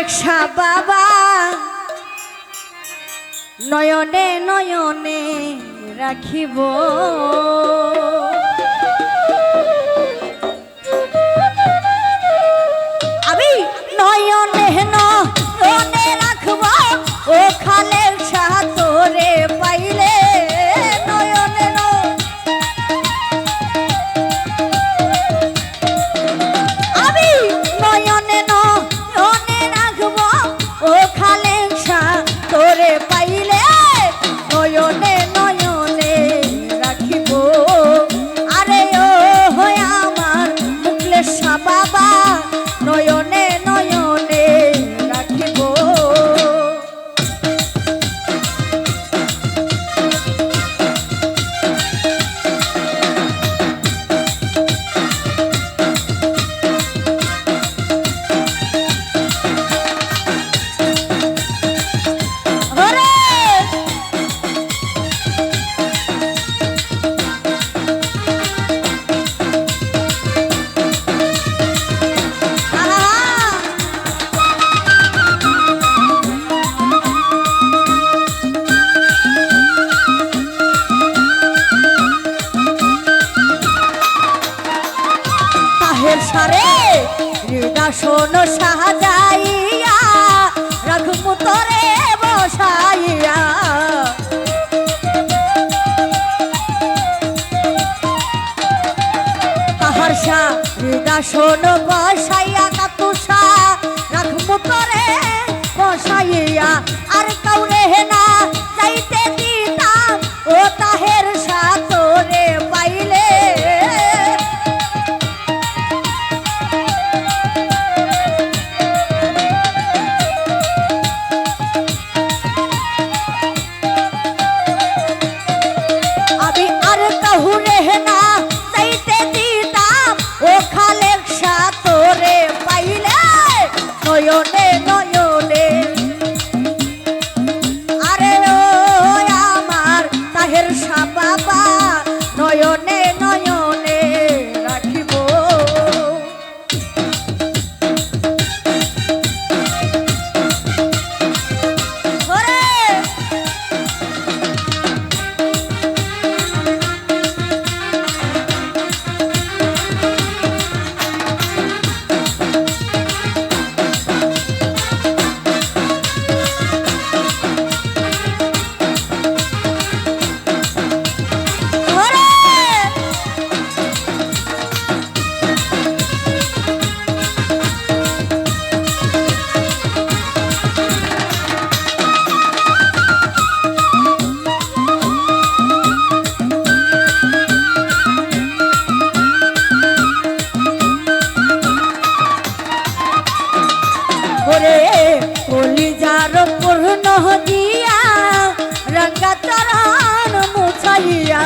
খালেকশা বাবা। নয়নে নয়নে রাখিব। no চরণ মুছাইয়া